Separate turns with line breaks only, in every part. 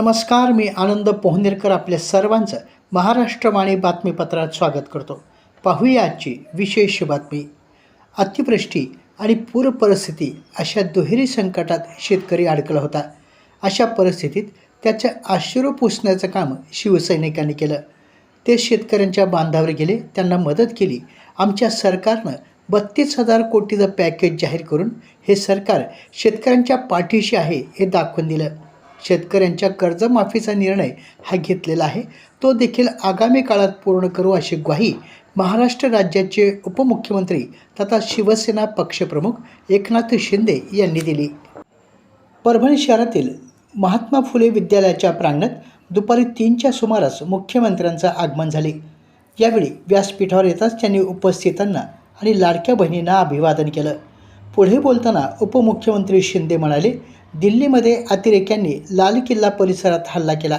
नमस्कार मी आनंद पोहनेरकर आपल्या सर्वांचं महाराष्ट्रवाणी बातमीपत्रात स्वागत करतो. पाहूया आजची विशेष बातमी. अतिवृष्टी आणि पूर परिस्थिती अशा दुहेरी संकटात शेतकरी अडकला होता. अशा परिस्थितीत त्याचं आश्रू पुसण्याचं काम शिवसैनिकांनी केलं. ते शेतकऱ्यांच्या बांधावर गेले त्यांना मदत केली. आमच्या सरकारनं बत्तीस हजार कोटीचं पॅकेज जाहीर करून हे सरकार शेतकऱ्यांच्या पाठीशी आहे हे दाखवून दिलं. शेतकऱ्यांच्या कर्जमाफीचा निर्णय हा घेतलेला आहे. तो देखील आगामी काळात पूर्ण करू अशी ग्वाही महाराष्ट्र राज्याचे उपमुख्यमंत्री तथा शिवसेना पक्षप्रमुख एकनाथ शिंदे यांनी दिली. परभणी शहरातील महात्मा फुले विद्यालयाच्या प्रांगणात दुपारी तीनच्या सुमारास मुख्यमंत्र्यांचं आगमन झाले. यावेळी व्यासपीठावर येताच त्यांनी उपस्थितांना आणि लाडक्या बहिणींना अभिवादन केलं. पुढे बोलताना उपमुख्यमंत्री शिंदे म्हणाले दिल्लीमध्ये अतिरेक्यांनी लाल किल्ला परिसरात हल्ला केला.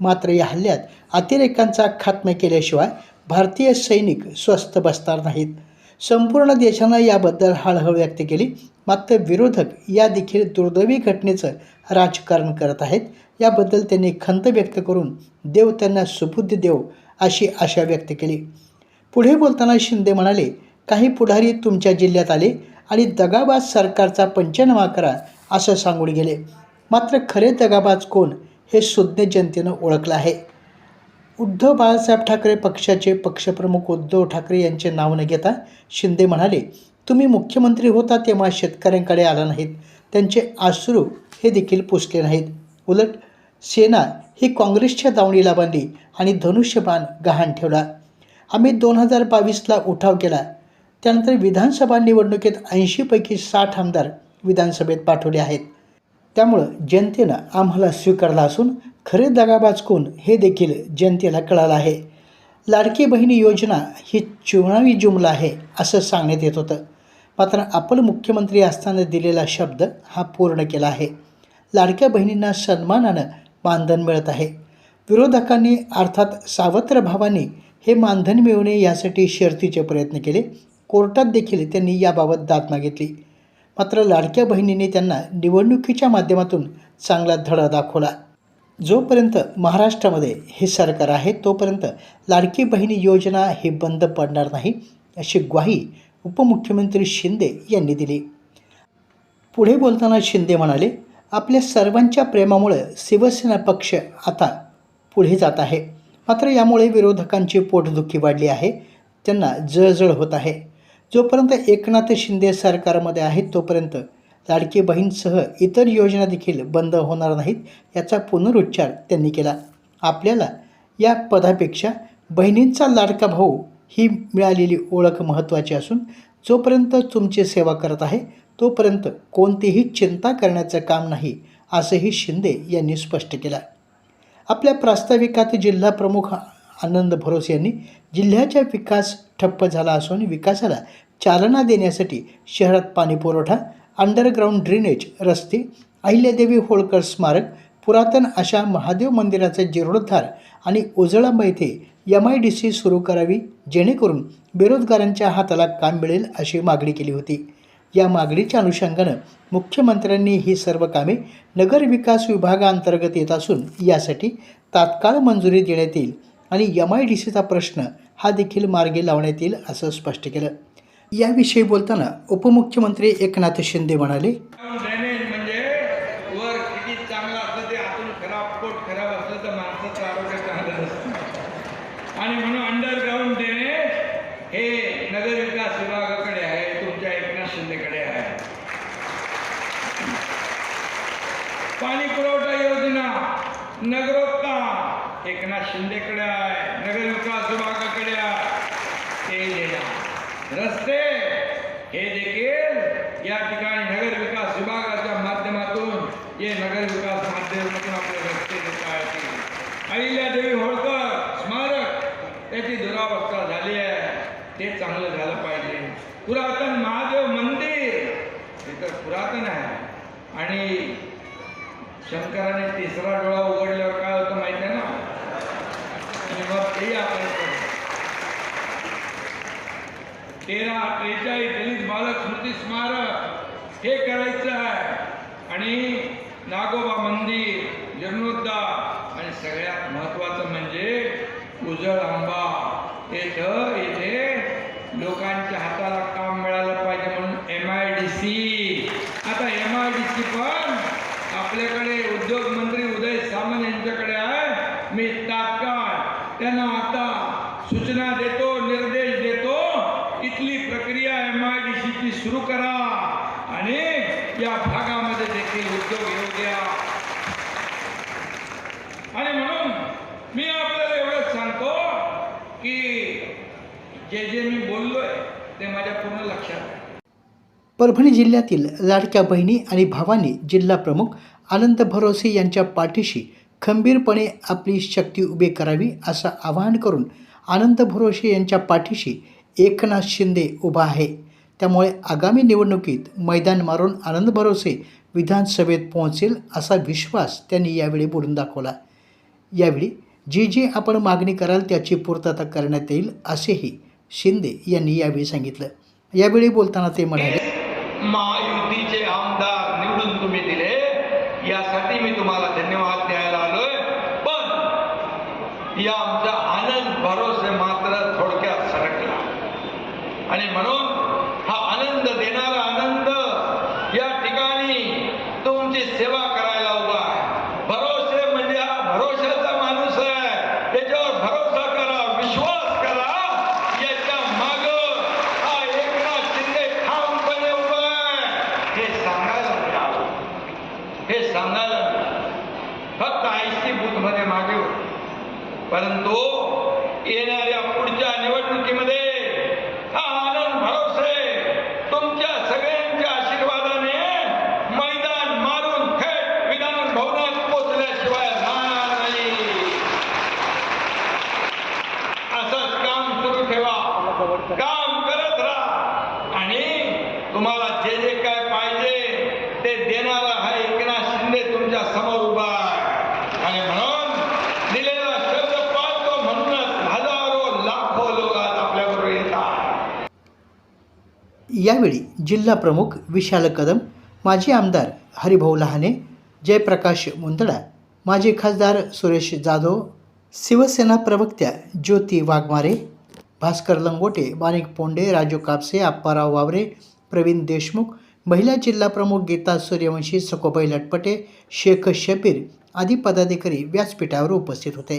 मात्र या हल्ल्यात अतिरेकांचा खात्मा केल्याशिवाय भारतीय सैनिक स्वस्थ बसणार नाहीत. संपूर्ण देशानं याबद्दल हळहळ व्यक्त केली. मात्र विरोधक या देखील दुर्दैवी घटनेचं राजकारण करत आहेत. याबद्दल त्यांनी खंत व्यक्त करून देव त्यांना सुबुद्धी देव अशी आशा व्यक्त केली. पुढे बोलताना शिंदे म्हणाले काही पुढारी तुमच्या जिल्ह्यात आले आणि दगाबाज सरकारचा पंचनामा करा असं सांगून गेले. मात्र खरे दगाबाज कोण हे सुज्ञ जनतेनं ओळखलं आहे. उद्धव बाळासाहेब ठाकरे पक्षाचे पक्षप्रमुख उद्धव ठाकरे यांचे नाव न घेता शिंदे म्हणाले तुम्ही मुख्यमंत्री होता तेव्हा शेतकऱ्यांकडे आला नाहीत. त्यांचे आश्रू हे देखील पुसले नाहीत. उलट सेना ही काँग्रेसच्या दावणीला बांधली आणि धनुष्यबाण गहाण ठेवला. आम्ही दोन हजार बावीसला उठाव केला. त्यानंतर विधानसभा निवडणुकीत ऐंशीपैकी साठ आमदार विधानसभेत पाठवले आहेत. त्यामुळं जनतेनं आम्हाला स्वीकारला असून खरे दगाबाज कोण हे देखील जनतेला कळालं आहे. लाडकी बहिणी योजना ही चुनावी जुमला आहे असं सांगण्यात येत होतं. मात्र आपण मुख्यमंत्री असताना दिलेला शब्द हा पूर्ण केला आहे. लाडक्या बहिणींना सन्मानानं मानधन मिळत आहे. विरोधकांनी अर्थात सावत्र भावांनी हे मानधन मिळवणे यासाठी शर्तीचे प्रयत्न केले. कोर्टात देखील त्यांनी याबाबत दाद मागितली. मात्र लाडक्या बहिणीने त्यांना निवडणुकीच्या माध्यमातून चांगला धडा दाखवला. जोपर्यंत महाराष्ट्रामध्ये हे सरकार आहे तोपर्यंत लाडकी बहिणी योजना हे बंद पडणार नाही अशी ग्वाही उपमुख्यमंत्री शिंदे यांनी दिली. पुढे बोलताना शिंदे म्हणाले आपल्या सर्वांच्या प्रेमामुळे शिवसेना पक्ष आता पुढे जात आहे. मात्र यामुळे विरोधकांची पोटदुखी वाढली आहे. त्यांना जळजळ होत आहे. जोपर्यंत एकनाथ शिंदे सरकारमध्ये आहेत तोपर्यंत लाडकी बहीणसह इतर योजना देखील बंद होणार नाहीत याचा पुनरुच्चार त्यांनी केला. आपल्याला या पदापेक्षा बहिणींचा लाडका भाऊ ही मिळालेली ओळख महत्त्वाची असून जोपर्यंत तुमची सेवा करत आहे तोपर्यंत कोणतीही चिंता करण्याचं काम नाही असंही शिंदे यांनी स्पष्ट केलं. आपल्या प्रास्ताविकात जिल्हा प्रमुख आनंद भरोसे यांनी जिल्ह्याचा विकास ठप्प झाला असून विकासाला चालना देण्यासाठी शहरात पाणीपुरवठा अंडरग्राऊंड ड्रेनेज रस्ते अहिल्यादेवी होळकर स्मारक पुरातन अशा महादेव मंदिराचा जीर्णोद्धार आणि उजळांबा येथे एम आय डी सी सुरू करावी जेणेकरून बेरोजगारांच्या हाताला काम मिळेल अशी मागणी केली होती. या मागणीच्या अनुषंगानं मुख्यमंत्र्यांनी ही सर्व कामे नगर विकास विभागाअंतर्गत येत असून यासाठी तात्काळ मंजुरी देण्यात येईल. आणि एम आय डी सीचा प्रश्न हा देखील मार्गी लावण्यात येईल असं स्पष्ट केलं. याविषयी बोलताना उपमुख्यमंत्री एकनाथ शिंदे म्हणाले
ड्रेनेज म्हणजे वर किती चांगलं असलं ते आतून खराब पोट खराब असलं तर माणसाचं आरोग्य आणि म्हणून अंडरग्राऊंड ड्रेनेज हे नगर विकास विभागाकडे आहे तुमच्या एकनाथ शिंदेकडे आहे. पाणी पुरवठा योजना नगरोत्थान एकनाथ शिंदेकडे आहे नगर विकास विभागाकडे आहे. ते रस्ते हे देखील या ठिकाणी नगर विकास विभागाच्या माध्यमातून हे नगर विकास माध्यमातून आपले रस्ते देता येतील. अहिल्यादेवी होळकर स्मारक त्याची दुरावस्था झाली आहे. ते चांगलं झालं पाहिजे. पुरातन महादेव मंदिर हे तर पुरातन आहे. आणि शंकराने तिसरा डोळा उघडला काय होतं माहिती आहे ना आणि मग तेही आपण करू. तेरा त्रेचाळीस दलित बालक स्मृती स्मारक हे करायचं आहे आणि नागोबा मंदिर जीर्णोद्धार आणि सगळ्यात महत्वाचं म्हणजे उजळ आंबा इथं इथे लोकांच्या हाताला काम मिळालं पाहिजे म्हणून एम आय डी सी आता एम आय डी सी पण आपल्याकडे उद्योग मंत्री उदय सामंत यांच्याकडे आहे मी तात्काळ त्यांना आता सूचना देतो निर्देश देतो इथली प्रक्रिया एम आय डी सीची सुरू करा. आणि या भागामध्ये देखील उद्योग येऊ द्या. आणि म्हणून मी आपल्याला एवढंच सांगतो की जे जे मी बोललोय ते माझ्या पूर्ण लक्षात
परभणी जिल्ह्यातील लाडक्या बहिणी आणि भावांनी जिल्हा प्रमुख आनंद भरोसे यांच्या पाठीशी खंबीरपणे आपली शक्ती उभी करावी असं आवाहन करून आनंद भरोसे यांच्या पाठीशी एकनाथ शिंदे उभा आहे. त्यामुळे आगामी निवडणुकीत मैदान मारून आनंद भरोसे विधानसभेत पोहोचेल असा विश्वास त्यांनी यावेळी बोलून दाखवला. यावेळी जी जी आपण मागणी कराल त्याची पूर्तता करण्यात येईल असेही शिंदे यांनी यावेळी सांगितलं. यावेळी बोलताना ते म्हणाले
महायुतीचे आमदार परंतु
यावेळी जिल्हा प्रमुख विशाल कदम माजी आमदार हरिभाऊ लहाने जयप्रकाश मुंदडा माजी खासदार सुरेश जाधव शिवसेना प्रवक्त्या ज्योती वाघमारे भास्कर लंगोटे माणिक पोंडे राजू कापसे आप्पाराव वावरे प्रवीण देशमुख महिला जिल्हाप्रमुख गीता सूर्यवंशी सकोबाई लटपटे शेख शबीर आदी पदाधिकारी व्यासपीठावर उपस्थित होते.